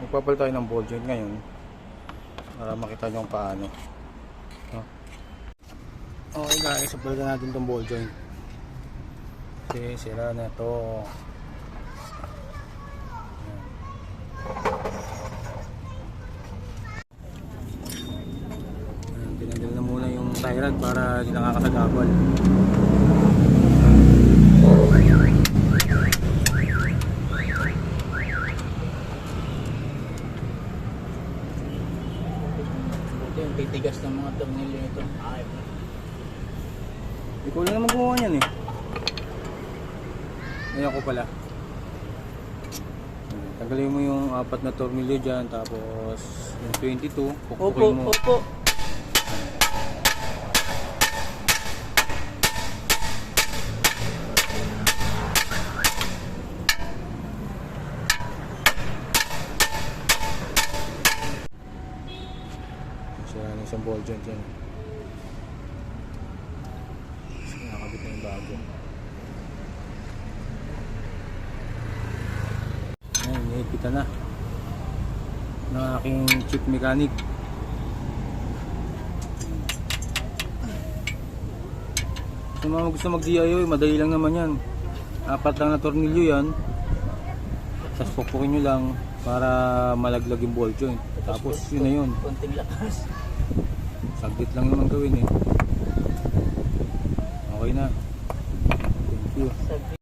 Magpapalit tayo ng ball joint ngayon para makita nyo kung paano. No? Okay guys, palitan natin tong ball joint. Kasi sira na to. Ayan, Tinanggal na muna yung tie rod para hindi nakakasagabal. Yung titigas ng mga tornilyo nito. Ay, Ikaw lang naman gumawa niyan eh. Ay ako pala. Ayan, Tanggalin mo yung apat na tornilyo dyan, tapos yung 22, Opo, pukpukin mo. opo. Sira isang ball joint yan. Nakakabit na yung bago. Ayan, nihipitan na. Ng aking chief mechanic. Sa mga gusto mag-DIY, madali lang naman yan. Apat lang na tornilyo yan. Tapos pukpukin nyo lang para malaglag yung ball joint. Tapos yun na yun. Konting lakas. Saglit lang naman gawin eh. Okay na. Thank you.